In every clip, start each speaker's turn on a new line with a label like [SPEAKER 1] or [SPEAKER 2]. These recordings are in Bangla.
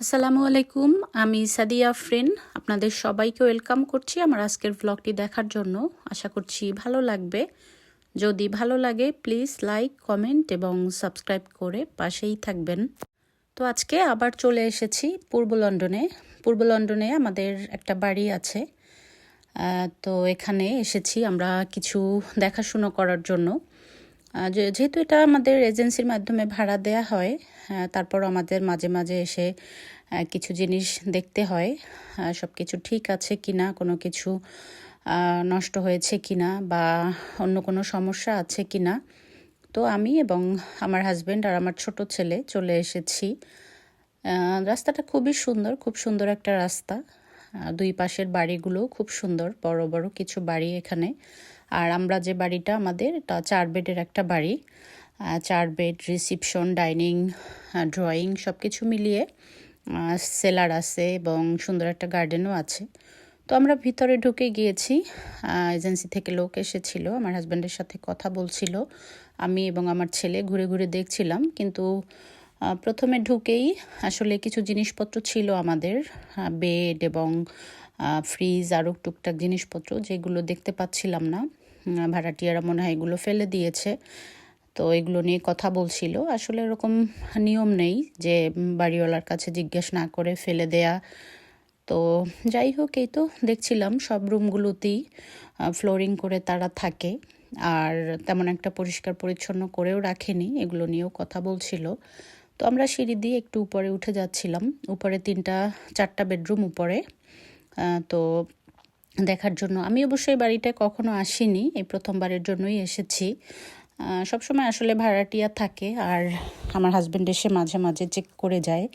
[SPEAKER 1] আসসালামু আলাইকুম, আমি সাদিয়া ফ্রেন আপনাদের সবাইকে ওয়েলকাম করছি আমার আজকের ব্লগটি দেখার জন্য। আশা করছি ভালো লাগবে। যদি ভালো লাগে প্লিজ লাইক কমেন্ট এবং সাবস্ক্রাইব করে পাশেই থাকবেন। তো আজকে আবার চলে এসেছি পূর্ব লন্ডনে। পূর্ব লন্ডনে আমাদের একটা বাড়ি আছে। তো এখানে এসেছি আমরা কিছু দেখাশুনো করার জন্য। যেহেতু এটা আমাদের এজেন্সির মাধ্যমে ভাড়া দেয়া হয় তারপর আমাদের মাঝে মাঝে এসে কিছু জিনিস দেখতে হয় সব কিছু ঠিক আছে কি না কোনো কিছু নষ্ট হয়েছে কিনা বা অন্য কোনো সমস্যা আছে কি না তো আমি এবং আমার হাজব্যান্ড আর আমার ছোট ছেলে চলে এসেছি। রাস্তাটা খুবই সুন্দর, খুব সুন্দর একটা রাস্তা। দুই পাশের বাড়িগুলো খুব সুন্দর, বড় বড় কিছু বাড়ি এখানে। আর আমরা যে বাড়িটা, আমাদের এটা চার বেডের একটা বাড়ি চার বেড, রিসিপশন, ডাইনিং ড্রয়িং সব কিছু মিলিয়ে সেলার আছে এবং সুন্দর একটা গার্ডেনও আছে। তো আমরা ভিতরে ঢুকে গিয়েছি এজেন্সি থেকে লোক এসেছিল, আমার হাজব্যান্ডের সাথে কথা বলছিল, আমি এবং আমার ছেলে ঘুরে ঘুরে দেখছিলাম, কিন্তু প্রথমে ঢুকেই আসলে কিছু জিনিসপত্র ছিল আমাদের বেড এবং ফ্রিজ আরও টুকটাক জিনিসপত্র যেগুলো দেখতে পাচ্ছিলাম না। ভাড়াটিয়ারা মনে হয় এগুলো ফেলে দিয়েছে। তো এগুলো নিয়ে কথা বলছিল। আসলে এরকম নিয়ম নেই যে বাড়িওয়ালার কাছে জিজ্ঞেস না করে ফেলে দেয়া। তো যাই হোক, এই তো দেখছিলাম সব রুমগুলোতেই ফ্লোরিং করে তারা থাকে। আর তেমন একটা পরিষ্কার পরিচ্ছন্ন করেও রাখেনি, এগুলো নিয়েও কথা বলছিল। তো আমরা সিঁড়ি দিয়ে একটু উপরে উঠে যাচ্ছিলাম। উপরে তিনটা, চারটা বেডরুম উপরে। তো দেখার জন্য। আমি অবশ্যই বাড়িটায় কখনো আসিনি, এই প্রথমবারের জন্যই এসেছি। সবসময় আসলে ভাড়াটিয়া থাকে আর আমার হাজব্যান্ড এসে মাঝে মাঝে চেক করে যায়।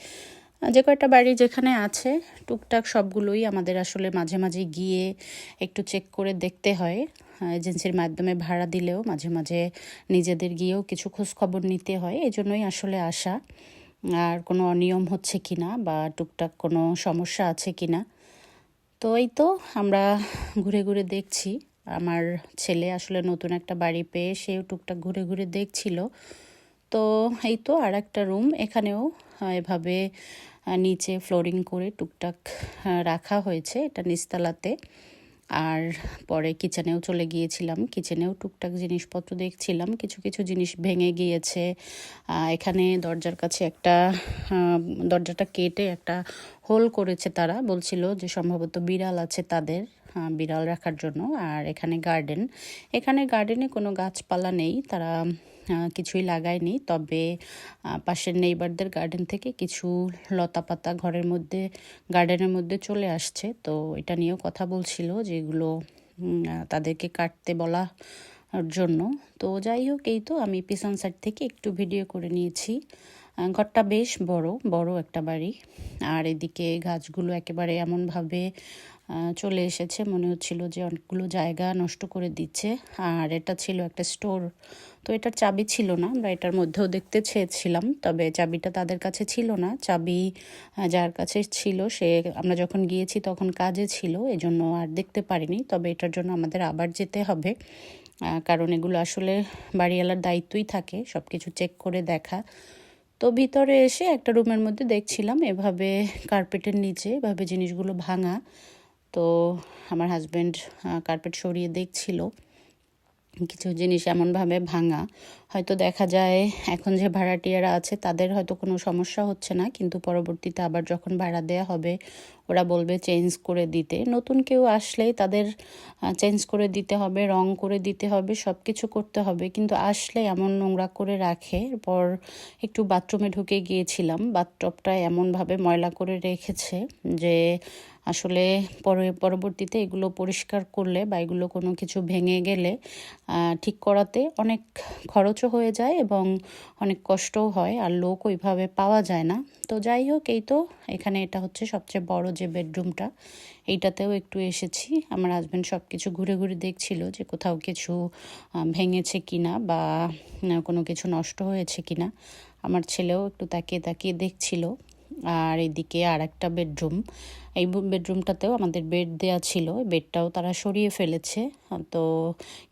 [SPEAKER 1] যে কয়টা বাড়ি যেখানে আছে, টুকটাক সবগুলোই আমাদের আসলে মাঝে মাঝে গিয়ে একটু চেক করে দেখতে হয়। এজেন্সির মাধ্যমে ভাড়া দিলেও মাঝে মাঝে নিজেদের গিয়েও কিছু খোঁজখবর নিতে হয়, এই জন্যই আসলে আসা। আর কোনো অনিয়ম হচ্ছে কিনা বা টুকটাক কোনো সমস্যা আছে কিনা তো এই তো আমরা ঘুরে ঘুরে দেখছি। আমার ছেলে আসলে নতুন একটা বাড়ি পেয়ে সেও টুকটাক ঘুরে ঘুরে দেখছিল। তো এই তো আর একটা রুম এখানেও এভাবে নিচে ফ্লোরিং করে টুকটাক রাখা হয়েছে এটা নিচতলাতে। আর পরে কিচেনেও চলে গিয়েছিলাম। কিচেনেও টুকটাক জিনিসপত্র দেখছিলাম। কিছু কিছু জিনিস ভেঙে গিয়েছে। এখানে দরজার কাছে একটা দরজাটা কেটে একটা হোল করেছে তারা। বলছিল যে সম্ভবত বিড়াল আছে তাদের বিড়াল রাখার জন্য। আর এখানে গার্ডেন এখানে গার্ডেনে কোনো গাছপালা নেই। তারা কিছুই লাগায়নি। তবে পাশের নেইবারদের গার্ডেন থেকে কিছু লতা পাতা ঘরের মধ্যে গার্ডেনের মধ্যে চলে আসছে। তো এটা নিয়েও কথা বলছিল যেগুলো তাদেরকে কাটতে বলা জন্য। তো যাই হোক, এই তো আমি পিছন সাইড থেকে একটু ভিডিও করে নিয়েছি। ঘরটা বেশ বড় বড় একটা বাড়ি। আর এদিকে গাছগুলো একেবারে এমনভাবে চলে এসেছে। মনে হচ্ছিল যে অনেকগুলো জায়গা নষ্ট করে দিচ্ছে। আর এটা ছিল একটা স্টোর। তো এটার চাবি ছিল না আমরা এটার মধ্যেও দেখতে চেয়েছিলাম, তবে চাবিটা তাদের কাছে ছিল না। চাবি যার কাছে ছিল, সে, আমরা যখন গিয়েছি তখন কাজে ছিল, এজন্য আর দেখতে পারিনি। তবে এটার জন্য আমাদের আবার যেতে হবে। কারণ এগুলো আসলে বাড়িওয়ালার দায়িত্বই থাকে সব কিছু চেক করে দেখা। তো ভিতরে এসে একটা রুমের মধ্যে দেখছিলাম, এভাবে কার্পেটের নিচে, এভাবে জিনিসগুলো ভাঙা। তো আমার হাজব্যান্ড কার্পেট সরিয়ে দেখছিল। কিছু জিনিস এমনভাবে ভাঙা। হয়তো দেখা যায় এখন যে ভাড়াটিয়ারা আছে, তাদের হয়তো কোনো সমস্যা হচ্ছে না, কিন্তু পরবর্তীতে আবার যখন ভাড়া দেয়া হবে ওরা বলবে চেঞ্জ করে দিতে। নতুন কেউ আসলেই তাদের চেঞ্জ করে দিতে হবে রং করে দিতে হবে সব কিছু করতে হবে। কিন্তু আসলে এমন নোংরা করে রাখে, এরপর একটু বাথরুমে ঢুকে গিয়েছিলাম বাথটবটা এমনভাবে ময়লা করে রেখেছে যে আসলে পরে, পরবর্তীতে এগুলো পরিষ্কার করলে বা এগুলো কোনো কিছু ভেঙে গেলে ঠিক করাতে অনেক খরচও হয়ে যায় এবং অনেক কষ্টও হয় আর লোক ওইভাবে পাওয়া যায় না। তো যাই হোক, এই তো, এখানে এটা হচ্ছে সবচেয়ে বড় যে বেডরুমটা, এইটাতেও একটু এসেছি। আমার হাজব্যান্ড সব কিছু ঘুরে ঘুরে দেখছিল যে কোথাও কিছু ভেঙেছে কিনা বা কোনো কিছু নষ্ট হয়েছে কিনা। আমার ছেলেও একটু তাকিয়ে তাকিয়ে দেখছিল। আর এদিকে আর একটা বেডরুম, এই বেডরুমটাতেও আমাদের বেড দেয়া ছিল। বেডটাও তারা সরিয়ে ফেলেছে। তো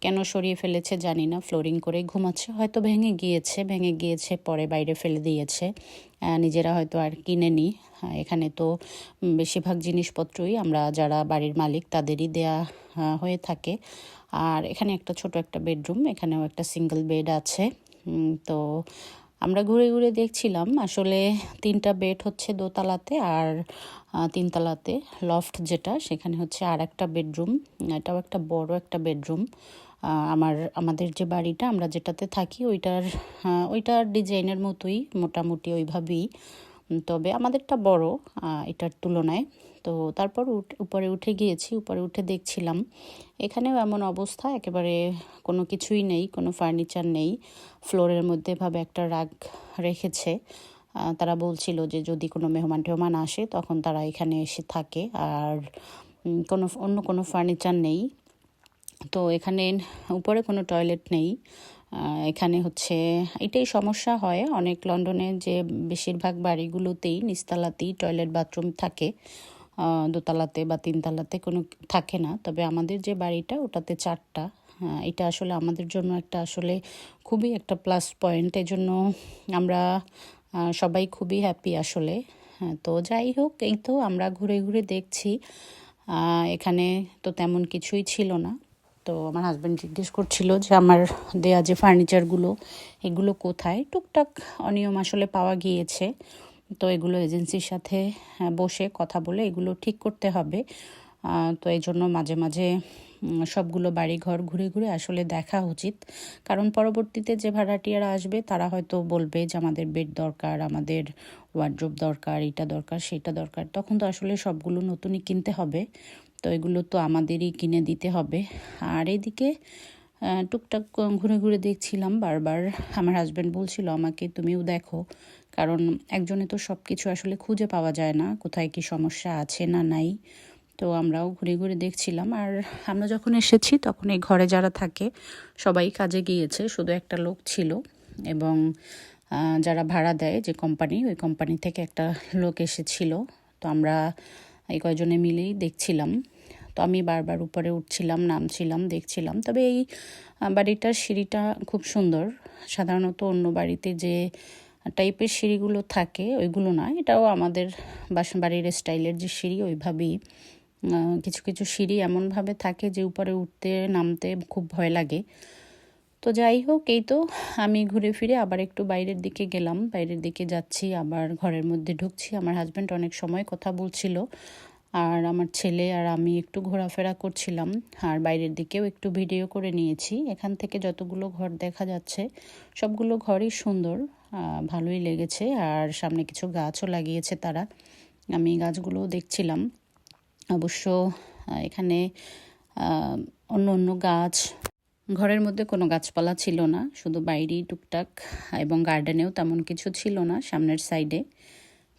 [SPEAKER 1] কেন সরিয়ে ফেলেছে জানি না। ফ্লোরিং করে ঘুমাচ্ছে। হয়তো ভেঙে গিয়েছে ভেঙে গিয়েছে, পরে বাইরে ফেলে দিয়েছে। নিজেরা হয়তো আর কিনেনি। এখানে তো বেশিরভাগ জিনিসপত্রই আমরা যারা বাড়ির মালিক তাদেরই দেয়া, হয়ে থাকে। আর এখানে একটা ছোট একটা বেডরুম, এখানেও একটা সিঙ্গেল বেড আছে। তো আমরা ঘুরে ঘুরে দেখছিলাম, আসলে তিনটা বেড হচ্ছে দোতলাতে আর তিনতলাতে লফট যেটা, সেখানে হচ্ছে আর একটা বেডরুম, এটাও একটা বড় একটা বেডরুম। আমার, আমাদের যে বাড়িটা, আমরা যেটাতে থাকি, ওইটার ওইটার ডিজাইনের মতোই মোটামুটি ওইভাবেই। তবে আমাদেরটা বড় এটার তুলনায়। তো তারপর উপরে উঠে গিয়েছি, উপরে উঠে দেখছিলাম। এখানেও এমন অবস্থা, একেবারে কোনো কিছুই নেই, কোনো ফার্নিচার নেই। ফ্লোরের মধ্যে ভাবে একটা রাগ রেখেছে। তারা বলছিল যে যদি কোনো মেহমান টেহমান আসে, তখন তারা এখানে এসে থাকে। আর কোনো, অন্য কোনো ফার্নিচার নেই। তো এখানে উপরে কোনো টয়লেট নেই। এখানে হচ্ছে এটাই সমস্যা হয়। অনেক লন্ডনে যে বেশিরভাগ বাড়িগুলোতেই নিচতলাতেই টয়লেট বাথরুম থাকে। দোতলাতে বা তিনতলাতে কোনো থাকে না। তবে আমাদের যে বাড়িটা ওটাতে চারটা। আহ, এটা আসলে আমাদের জন্য একটা আসলে খুবই একটা প্লাস পয়েন্ট এজন্য আমরা সবাই খুবই হ্যাপি আসলে। হ্যাঁ, তো যাই হোক এই তো আমরা ঘুরে ঘুরে দেখছি। এখানে তো তেমন কিছুই ছিল না। তো আমার হাজব্যান্ড জিজ্ঞেস করছিল যে আমার দেয়া যে ফার্নিচারগুলো এগুলো কোথায়? টুকটাক অনিয়ম আসলে পাওয়া গিয়েছে। তো এগুলো এজেন্সির সাথে আহ, বসে কথা বলে এগুলো ঠিক করতে হবে। তো এই জন্য মাঝে মাঝে সবগুলো বাড়ি ঘর ঘুরে ঘুরে আসলে দেখা উচিত। কারণ পরবর্তীতে যে ভাড়াটিয়ারা আসবে তারা হয়তো বলবে যে আমাদের বেড দরকার আমাদের ওয়ার্ড্রোব দরকার এটা দরকার সেটা দরকার। তখন তো আসলে সবগুলো নতুনই কিনতে হবে। তো এগুলো তো আমাদেরই কিনে দিতে হবে। আর এদিকে টুকটাক ঘুরে ঘুরে দেখছিলাম, বারবার আমার হাজব্যান্ড বলছিল, আমাকে তুমিও দেখো। কারণ একজনে তো সব কিছু আসলে খুঁজে পাওয়া যায় না, কোথায় কি সমস্যা আছে না নাই। তো আমরাও ঘুরে ঘুরে দেখছিলাম। আর আমরা যখন এসেছি, তখন এই ঘরে যারা থাকে, সবাই কাজে গিয়েছে, শুধু একটা লোক ছিল। এবং যারা ভাড়া দেয় যে কোম্পানি ওই কোম্পানি থেকে একটা লোক এসেছিল। তো আমরা এই কয়জনে মিলেই দেখছিলাম। তো আমি বারবার উপরে উঠছিলাম, নামছিলাম, দেখছিলাম। তবে এই বাড়িটার সিঁড়িটা খুব সুন্দর। সাধারণত অন্য বাড়িতে যে টাইপের সিঁড়িগুলো থাকে, ওইগুলো না। এটাও আমাদের বাসা, বাড়ির স্টাইলের যে সিঁড়ি, ওইভাবেই কিছু কিছু সিঁড়ি এমনভাবে থাকে যে উপরে উঠতে, নামতে খুব ভয় লাগে। তো যাই হোক, এই তো আমি ঘুরে ফিরে আবার একটু বাইরের দিকে গেলাম। বাইরের দিকে যাচ্ছি, আবার ঘরের মধ্যে ঢুকছি। আমার হাজব্যান্ড অনেক সময় কথা বলছিল। আর আমার ছেলে আর আমি একটু ঘোরাফেরা করছিলাম আর বাইরের দিকেও একটু ভিডিও করে নিয়েছি। এখান থেকে যতগুলো ঘর দেখা যাচ্ছে, সবগুলো ঘরই সুন্দর ভালোই লেগেছে। আর সামনে কিছু গাছও লাগিয়েছে তারা। আমি গাছগুলোও দেখছিলাম। অবশ্য এখানে অন্য অন্য গাছ, ঘরের মধ্যে কোনো গাছপালা ছিল না। শুধু বাইরেই টুকটাক এবং গার্ডেনেও তেমন কিছু ছিল না সামনের সাইডে।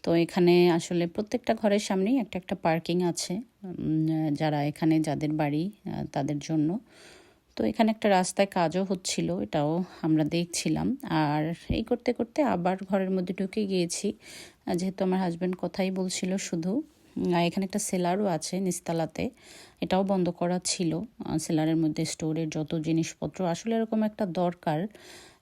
[SPEAKER 1] তো এখানে আসলে প্রত্যেকটা ঘরের সামনেই একটা একটা পার্কিং আছে যারা এখানে যাদের বাড়ি তাদের জন্য। তো এখানে একটা রাস্তায় কাজও হচ্ছিল, এটাও আমরা দেখছিলাম। আর এই করতে করতে আবার ঘরের মধ্যে ঢুকে গিয়েছি। যেহেতু আমার হাজব্যান্ড কথাই বলছিল শুধু। এখানে একটা সেলারও আছে নিস্তালাতে। এটাও বন্ধ করা ছিল সেলারের মধ্যে স্টোরের যত জিনিসপত্র। আসলে এরকম একটা দরকার,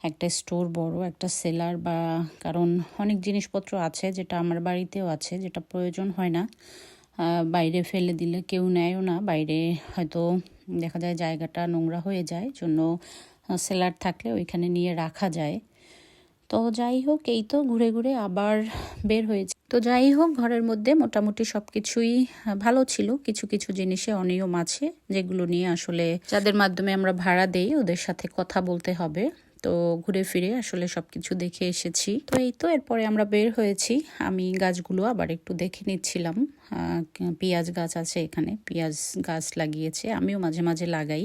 [SPEAKER 1] একটা স্টোর বড়, একটা সেলার বা, কারণ অনেক জিনিসপত্র আছে যেটা আমার বাড়িতেও আছে, যেটা প্রয়োজন হয় না। বাইরে ফেলে দিলে কেউ নেয়ও না, বাইরে হয়তো দেখা যায় জায়গাটা নোংরা হয়ে যায়, জন্য সেলার থাকলে ওইখানে নিয়ে রাখা যায়। তো যাই হোক, এই তো ঘুরে ঘুরে আবার বের হয়েছে। তো যাই হোক, ঘরের মধ্যে মোটামুটি সব কিছুই ভালো ছিল। কিছু কিছু জিনিসে অনিয়ম আছে, যেগুলো নিয়ে আসলে যাদের মাধ্যমে আমরা ভাড়া দেই, ওদের সাথে কথা বলতে হবে। তো ঘুরে ফিরে আসলে সবকিছু দেখে এসেছি। তো এই তো, এরপরে আমরা বের হয়েছি। আমি গাছগুলো আবার একটু দেখে নিচ্ছিলাম। পেঁয়াজ গাছ আছে এখানে, পেঁয়াজ গাছ লাগিয়েছে, আমিও মাঝে মাঝে লাগাই।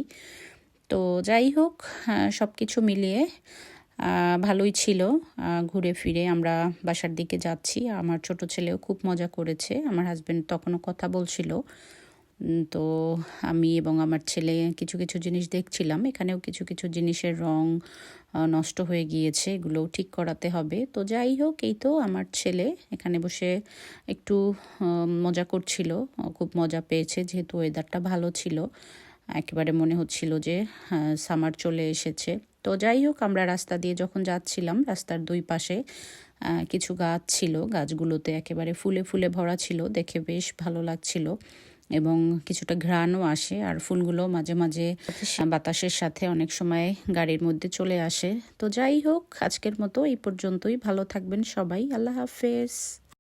[SPEAKER 1] তো যাই হোক সব কিছু মিলিয়ে ভালোই ছিল। ঘুরে ফিরে আমরা বাসার দিকে যাচ্ছি। আমার ছোট ছেলেও খুব মজা করেছে। আমার হাজব্যান্ড তখনও কথা বলছিল। তো আমি এবং আমার ছেলে কিছু কিছু জিনিস দেখছিলাম। এখানেও কিছু কিছু জিনিসের রং নষ্ট হয়ে গিয়েছে। এগুলোও ঠিক করাতে হবে। তো যাই হোক, এই তো আমার ছেলে এখানে বসে একটু মজা করছিল। খুব মজা পেয়েছে, যেহেতু ওয়েদারটা ভালো ছিল। একেবারে মনে হচ্ছিল যে সামার চলে এসেছে। তো যাই হোক আমরা রাস্তা দিয়ে যখন যাচ্ছিলাম রাস্তার দুই পাশে কিছু গাছ ছিল। গাছগুলোতে একেবারে ফুলে ফুলে ভরা ছিল দেখে বেশ ভালো লাগছিল এবং কিছুটা ঘ্রাণও আসে। আর ফুলগুলো মাঝে মাঝে বাতাসের সাথে অনেক সময় গাড়ির মধ্যে চলে আসে। তো যাই হোক আজকের মতো এই পর্যন্তই। ভালো থাকবেন সবাই। আল্লাহ হাফেজ।